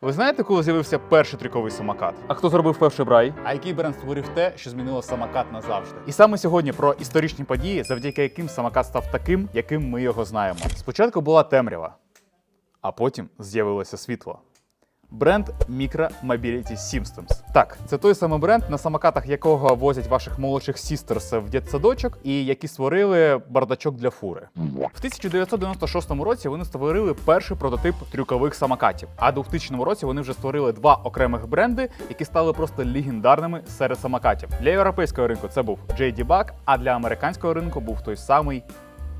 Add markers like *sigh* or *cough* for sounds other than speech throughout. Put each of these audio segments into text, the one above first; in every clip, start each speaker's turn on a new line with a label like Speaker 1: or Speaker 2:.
Speaker 1: Ви знаєте, коли з'явився перший трюковий самокат? А хто зробив перший брай? А який бренд створив те, що змінило самокат назавжди? І саме сьогодні про історичні події, завдяки яким самокат став таким, яким ми його знаємо. Спочатку була темрява, а потім з'явилося світло. Бренд Micro Mobility Systems. Так, це той самий бренд, на самокатах якого возять ваших молодших сістерс в дитсадочок, і які створили бардачок для фури. В 1996 році вони створили перший прототип трюкових самокатів. А в 2000 році вони вже створили два окремих бренди, які стали просто легендарними серед самокатів. Для європейського ринку це був JD Bug, а для американського ринку був той самий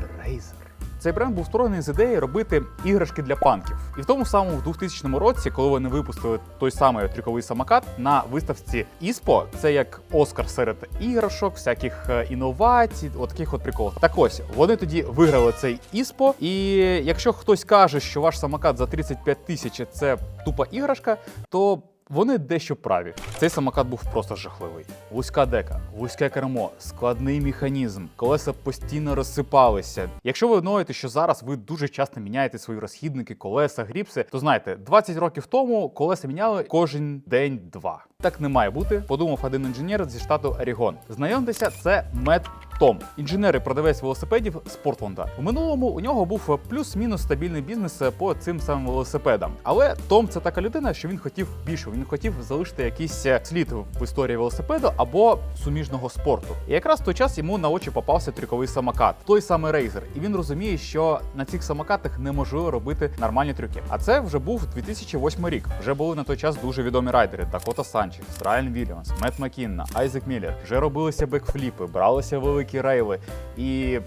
Speaker 1: Razer. Цей бренд був створений з ідеї робити іграшки для панків. І в тому самому в 2000 році, коли вони випустили той самий трюковий самокат на виставці ISPO, це як Оскар серед іграшок, всяких е, інновацій, от таких от приколів. Так ось вони тоді виграли цей ISPO, і якщо хтось каже, що ваш самокат за 35 тисяч це тупа іграшка, то вони дещо праві. Цей самокат був просто жахливий. Вузька дека, вузьке кермо, складний механізм, колеса постійно розсипалися. Якщо ви ноєте, що зараз ви дуже часто міняєте свої розхідники, колеса, гріпси, то знаєте, 20 років тому колеса міняли кожен день-два. Так не має бути, подумав один інженер зі штату Орігон. Знайомтеся, це Мет том, інженер і продавець велосипедів з Портланда. У минулому у нього був плюс-мінус стабільний бізнес по цим самим велосипедам. Але Том це така людина, що він хотів більше. Він хотів залишити якийсь е, слід в історії велосипеду або суміжного спорту. І якраз в той час йому на очі попався трюковий самокат, той самий Razer. І він розуміє, що на цих самокатах неможливо робити нормальні трюки. А це вже був 2008 рік. Вже були на той час дуже відомі райдери: Дакота Санчес, Райан Вільямс, Мет Макінна, Айзек Міллер. Вже робилися бекфліпи, бралися великі рейли і.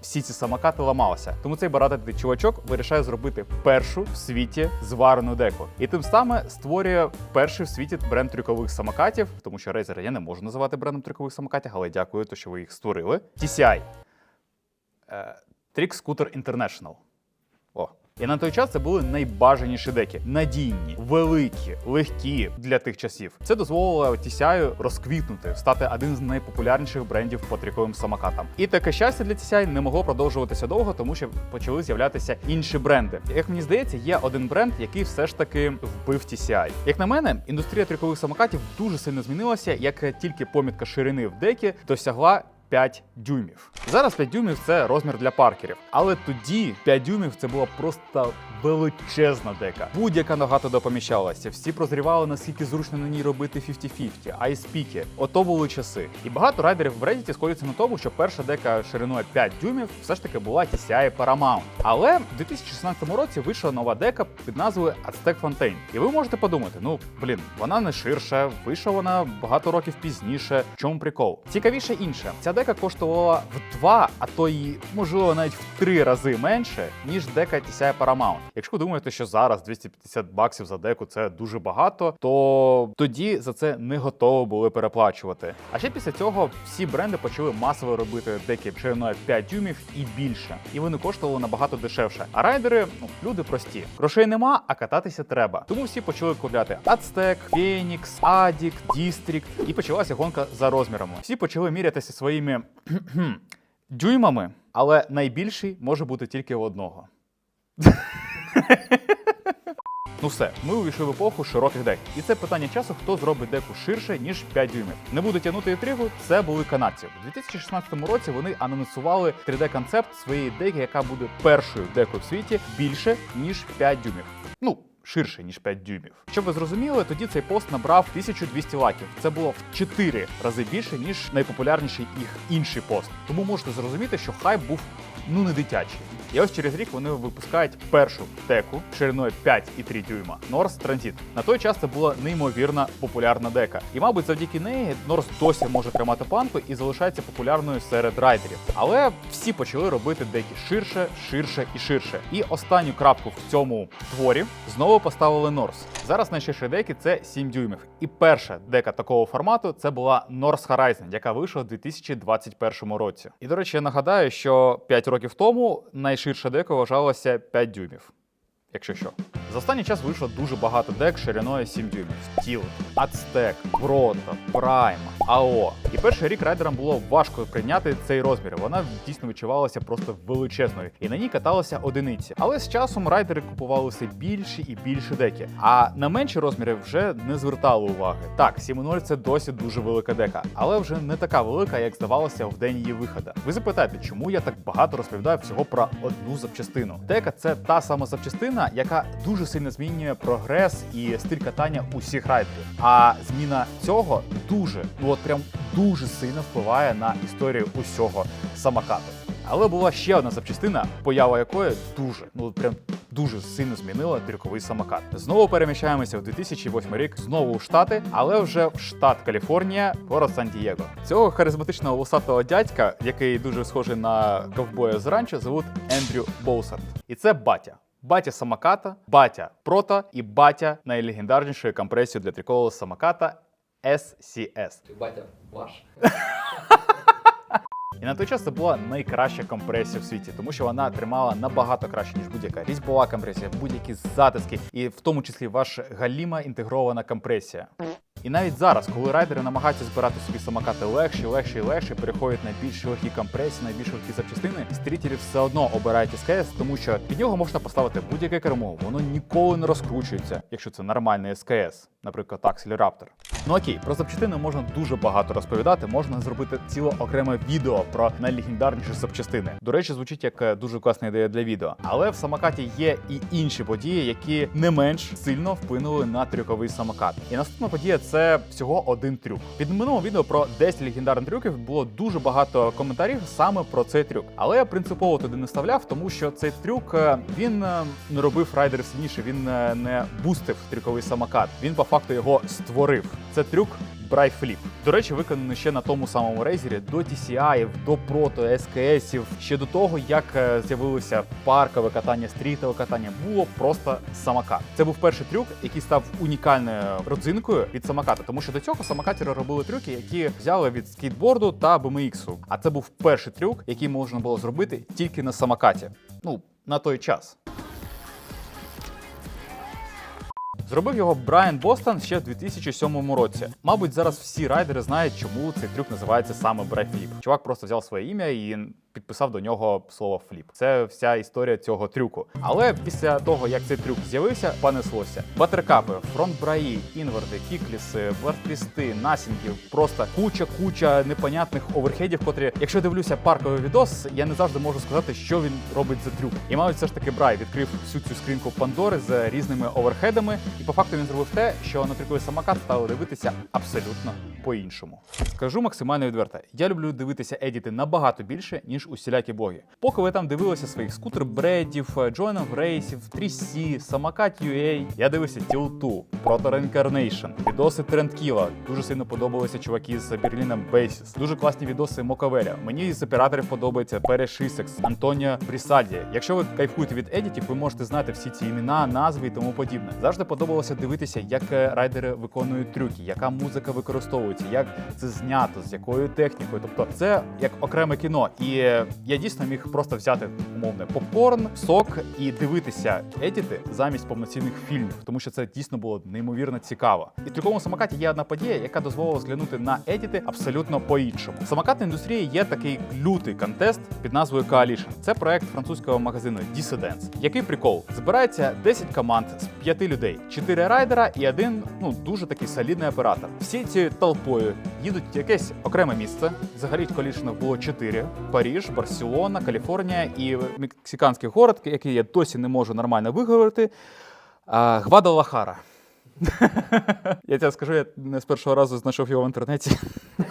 Speaker 1: Всі ці самокати ламалися. Тому цей бородатий чувачок вирішає зробити першу в світі зварену деку. І тим саме створює перший в світі бренд трюкових самокатів, тому що Razer я не можу називати брендом трюкових самокатів, але дякую, то, що ви їх створили. TCI. Трік Scooter International. О. І на той час це були найбажаніші деки, надійні, великі, легкі для тих часів. Це дозволило TCI розквітнути, стати один з найпопулярніших брендів по трюковим самокатам. І таке щастя для TCI не могло продовжуватися довго, тому що почали з'являтися інші бренди. Як мені здається, є один бренд, який все ж таки вбив TCI. Як на мене, індустрія трюкових самокатів дуже сильно змінилася, як тільки помітка ширини в декі досягла 5 дюймів. Зараз 5 дюймів це розмір для паркерів. Але тоді 5 дюймів це була просто величезна дека. Будь-яка нога туди поміщалася. Всі прозрівали, наскільки зручно на ній робити 50-50, айспіки. Ото були часи. І багато райдерів в Reddit сходяться на тому, що перша дека шириною 5 дюймів все ж таки була TCI Paramount. Але в 2016 році вийшла нова дека під назвою Aztec Fontaine. І ви можете подумати: ну блін, вона не ширша, вийшла вона багато років пізніше. В чому прикол? Цікавіше інше. Ця дека коштувала в два, а то й можливо навіть в три рази менше, ніж дека TCI Paramount. Якщо ви думаєте, що зараз 250 баксів за деку це дуже багато, то тоді за це не готові були переплачувати. А ще після цього всі бренди почали масово робити деки шириною 5 дюймів і більше, і вони коштували набагато дешевше. А райдери, ну люди прості. Грошей нема, а кататися треба. Тому всі почали купляти Aztec, Phoenix, Addict, District, і почалася гонка за розмірами. Всі почали мірятися своїми кхм-кхм, *clears throat* дюймами, але найбільший може бути тільки у одного. *laughs* Ну все, ми увійшли в епоху широких дек. І це питання часу, хто зробить деку ширше, ніж 5 дюймів. Не буду тягнути інтригу, це були канадці. У 2016 році вони анонсували 3D-концепт своєї деки, яка буде першою декою в світі більше, ніж 5 дюймів. Ну, ширше, ніж 5 дюймів. Щоб ви зрозуміли, тоді цей пост набрав 1200 лайків. Це було в 4 рази більше, ніж найпопулярніший їх інший пост. Тому можете зрозуміти, що хайп був ну не дитячий. І ось через рік вони випускають першу деку шириною 5,3 дюйма North Transit. На той час це була неймовірно популярна дека. І, мабуть, завдяки неї North досі може тримати планку і залишається популярною серед райдерів. Але всі почали робити деки ширше, ширше і ширше. І останню крапку в цьому творі знову поставили North. Зараз найширші деки це 7 дюймів. І перша дека такого формату це була North Horizon, яка вийшла у 2021 році. І до речі, я нагадаю, що 5 років тому найширша дека вважалася 5 дюймів. Якщо що. За останній час вийшло дуже багато дек шириною 7 дюймів. Steel, Aztec, Proto, Prime, AO. І перший рік райдерам було важко прийняти цей розмір. Вона дійсно відчувалася просто величезною, і на ній каталися одиниці. Але з часом райдери купували все більші і більші деки. А на менші розміри вже не звертали уваги. Так, 7.0 це досі дуже велика дека, але вже не така велика, як здавалося в день її виходу. Ви запитаєте, чому я так багато розповідаю всього про одну запчастину? Дека це та сама запчастина, яка дуже сильно змінює прогрес і стиль катання усіх райдерів. А зміна цього дуже, ну от прям дуже сильно впливає на історію усього самокату. Але була ще одна запчастина, поява якої дуже, ну прям дуже сильно змінила трюковий самокат. Знову переміщаємося в 2008 рік, знову у Штати, але вже в штат Каліфорнія, город Сан-Дієго. Цього харизматичного вусатого дядька, який дуже схожий на ковбоя з ранчо, зовут Ендрю Боусард. І це батя. Батя самоката, батя прота і батя найлегендарнішої компресії для трюкового самоката SCS.
Speaker 2: Батя ваш.
Speaker 1: І на той час це була найкраща компресія в світі, тому що вона тримала набагато краще, ніж будь-яка різьбова компресія, будь-які затиски, і в тому числі ваша галіма інтегрована компресія. І навіть зараз, коли райдери намагаються збирати собі самокати легші, легші і легші, переходять на більш легкі компресії, на більш легкі запчастини, стрітері все одно обирають СКС, тому що під нього можна поставити будь-яке кермо, воно ніколи не розкручується, якщо це нормальний СКС, наприклад, Axel Raptor. Ну окей, про запчастини можна дуже багато розповідати. Можна зробити ціле окреме відео про найлегендарніші запчастини. До речі, звучить як е, дуже класна ідея для відео. Але в самокаті є і інші події, які не менш сильно вплинули на трюковий самокат. І наступна подія це всього один трюк. Під минулим відео про 10 легендарних трюків було дуже багато коментарів саме про цей трюк. Але я принципово туди не вставляв, тому що цей трюк е, він е, не робив райдерів сильніше, він е, не бустив трюковий самокат. Він по факту його створив. Це трюк. Фліп. До речі, виконаний ще на тому самому рейзері до TCI, до прото, СКСів, ще до того, як е, з'явилося паркове катання, стрітове катання, було просто самокат. Це був перший трюк, який став унікальною родзинкою від самоката, тому що до цього самокатери робили трюки, які взяли від скейтборду та BMX. А це був перший трюк, який можна було зробити тільки на самокаті. Ну, на той час. Зробив його Брайан Бостон ще в 2007 році. Мабуть, зараз всі райдери знають, чому цей трюк називається саме Брайфліп. Чувак просто взяв своє ім'я і підписав до нього слово фліп. Це вся історія цього трюку. Але після того, як цей трюк з'явився, понеслося. Батеркапи, фронт-браї, інверти, кікліси, вартрісти, насінгів, просто куча-куча непонятних оверхедів, котрі, якщо дивлюся парковий відос, я не завжди можу сказати, що він робить за трюк. І мабуть, все ж таки Брай відкрив всю цю скриньку Пандори з різними оверхедами, і по факту він зробив те, що на трюковий самокат стали дивитися абсолютно по-іншому. Скажу максимально відверто. Я люблю дивитися едіти набагато більше, ніж усілякі блоги. Поки ви там дивилися своїх скутер бредів, джойнов рейсів, 3C, самокат UA, я дивився Тілту, Proto Reincarnation, відоси Трендкіла. Дуже сильно подобалися чуваки з Берліном Бейсіс. Дуже класні відоси Моковеля. Мені з операторів подобається Пере Шисекс, Антоніо Брісаді. Якщо ви кайфуєте від едітів, ви можете знати всі ці імена, назви і тому подібне. Завжди подобалося дивитися, як е, райдери виконують трюки, яка музика використовується, як це знято, з якою технікою. Тобто, це як окреме кіно. І я дійсно міг просто взяти умовне попкорн, сок і дивитися едіти замість повноцінних фільмів, тому що це дійсно було неймовірно цікаво. І в трюковому самокаті є одна подія, яка дозволила зглянути на едіти абсолютно по-іншому. В самокатній індустрії є такий лютий контест під назвою Coalition. Це проект французького магазину Dissidence. Який прикол? Збирається 10 команд з 5 людей, 4 райдера і один ну дуже такий солідний оператор. Всі ці толпою їдуть в якесь окреме місце. Взагалі Coalition було чотири: Паріж, Барселона, Каліфорнія і мексиканський город, який я досі не можу нормально виговорити. Гвадалахара. *laughs* Я тебе скажу, я не з першого разу знайшов його в інтернеті. *laughs*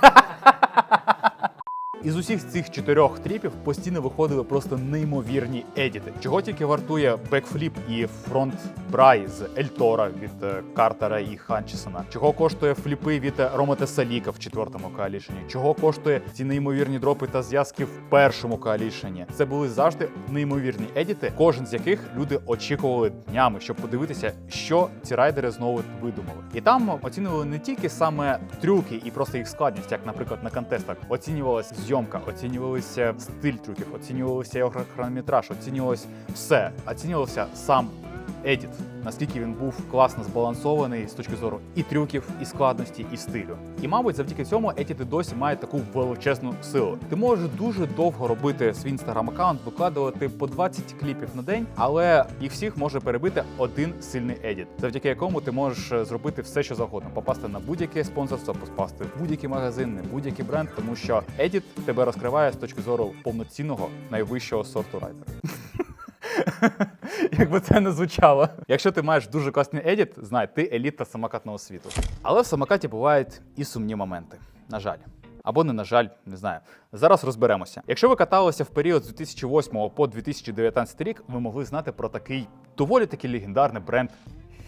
Speaker 1: Із усіх цих чотирьох тріпів постійно виходили просто неймовірні едіти. Чого тільки вартує бекфліп і фронт брай з Ельтора від е, Картера і Ханчесона. Чого коштує фліпи від Ромета Саліка в четвертому коалішені? Чого коштує ці неймовірні дропи та зв'язки в першому коалішені? Це були завжди неймовірні едіти, кожен з яких люди очікували днями, щоб подивитися, що ці райдери знову видумали. І там оцінювали не тільки саме трюки і просто їх складність, як, наприклад, на контестах, оцінювалась зйомка, оцінювалися стиль трюків, оцінювалися його хронометраж, оцінювалось все, оцінювався сам Едіт. Наскільки він був класно збалансований з точки зору і трюків, і складності, і стилю. І, мабуть, завдяки цьому Едіт і досі має таку величезну силу. Ти можеш дуже довго робити свій інстаграм аккаунт, викладувати по 20 кліпів на день, але їх всіх може перебити один сильний едіт, завдяки якому ти можеш е, зробити все, що завгодно, попасти на будь-яке спонсорство, попасти в будь-який магазин, на будь-який бренд, тому що едіт тебе розкриває з точки зору повноцінного найвищого сорту райдера. *laughs* Як би це не звучало. Якщо ти маєш дуже класний едіт, знай, ти еліта самокатного світу. Але в самокаті бувають і сумні моменти. На жаль. Або не на жаль, не знаю. Зараз розберемося. Якщо ви каталися в період з 2008 по 2019 рік, ви могли знати про такий доволі таки легендарний бренд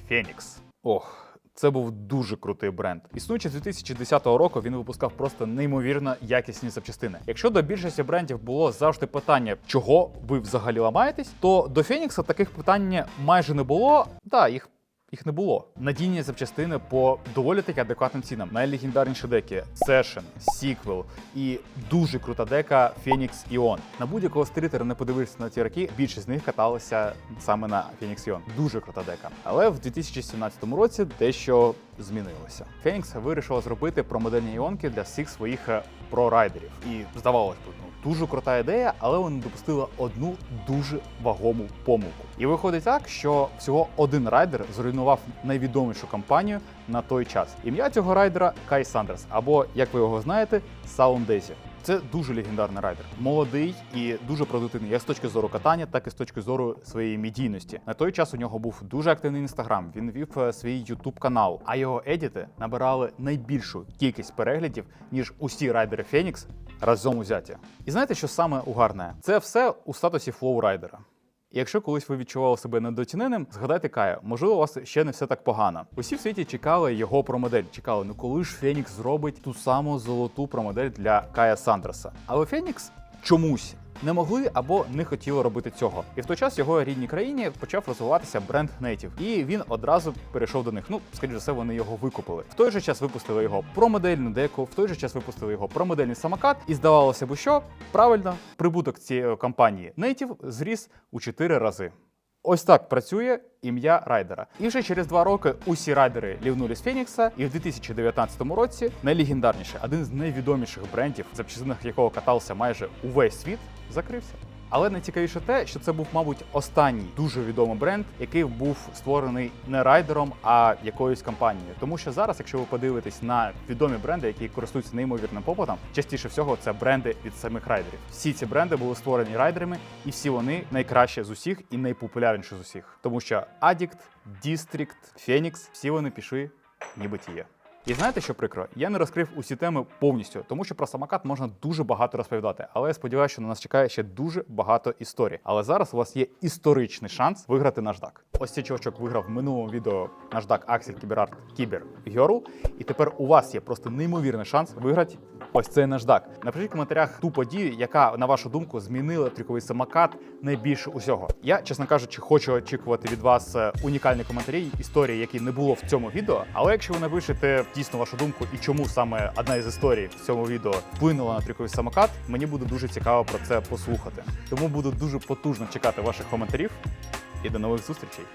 Speaker 1: Фенікс. Ох. Це був дуже крутий бренд. Існуючи з 2010 року, він випускав просто неймовірно якісні запчастини. Якщо до більшості брендів було завжди питання, чого ви взагалі ламаєтесь, то до Фенікса таких питань майже не було. Так, їх. Їх не було. Надійні запчастини по доволі таки адекватним цінам. Найлегендарніші деки Session, Sequel і дуже крута дека Phoenix Ion. На будь-якого стрітера не подивишся на ці роки, більшість з них каталися саме на Phoenix Ion. Дуже крута дека. Але в 2017 році дещо змінилося. Phoenix вирішила зробити промодельні іонки для всіх своїх е, прорайдерів. І здавалось би, ну дуже крута ідея, але вони допустили одну дуже вагому помилку. І виходить так, що всього один райдер зруйнував найвідомішу кампанію на той час. Ім'я цього райдера Кай Сандерс, або як ви його знаєте, Саундезі. Це дуже легендарний райдер, молодий і дуже продуктивний, як з точки зору катання, так і з точки зору своєї медійності. На той час у нього був дуже активний інстаграм. Він вів е, свій ютуб канал, а його едіти набирали найбільшу кількість переглядів ніж усі райдери Фенікс разом узяті. І знаєте, що саме угарне? Це все у статусі флоу-райдера. Якщо колись ви відчували себе недоціненим, згадайте Кая, можливо, у вас ще не все так погано. Усі в світі чекали його промодель. Чекали, ну коли ж Фенікс зробить ту саму золоту промодель для Кая Сандерса. Але Фенікс чомусь. Не могли або не хотіли робити цього, і в той час його рідній країні почав розвиватися бренд Native. І він одразу перейшов до них. Ну, скоріш за все, вони його викупили. В той же час випустили його промодельну деку, в той же час випустили його промодельний самокат. І здавалося б, що правильно, прибуток цієї компанії Native зріс у 4 рази. Ось так працює ім'я райдера. І вже через два роки усі райдери лівнули з Фенікса, і в 2019 році найлегендарніший, один з найвідоміших брендів, запчастинах якого катався майже увесь світ, закрився. Але найцікавіше те, що це був, мабуть, останній дуже відомий бренд, який був створений не райдером, а якоюсь компанією. Тому що зараз, якщо ви подивитесь на відомі бренди, які користуються неймовірним попитом, частіше всього це бренди від самих райдерів. Всі ці бренди були створені райдерами, і всі вони найкращі з усіх і найпопулярніші з усіх. Тому що Addict, District, Phoenix, всі вони пішли нібитіє. І знаєте, що прикро? Я не розкрив усі теми повністю, тому що про самокат можна дуже багато розповідати. Але я сподіваюся, що на нас чекає ще дуже багато історій. Але зараз у вас є історичний шанс виграти наждак. Ось цей чувачок виграв в минулому відео наждак Axel Кіберарт Кібер Герл. І тепер у вас є просто неймовірний шанс виграти ось цей наждак. Напишіть в коментарях ту подію, яка, на вашу думку, змінила трюковий самокат найбільше усього. Я, чесно кажучи, хочу очікувати від вас е, унікальні коментарі, історії, які не було в цьому відео. Але якщо ви напишете дійсно вашу думку і чому саме одна із історій в цьому відео вплинула на трюковий самокат, мені буде дуже цікаво про це послухати. Тому буду дуже потужно чекати ваших коментарів і до нових зустрічей.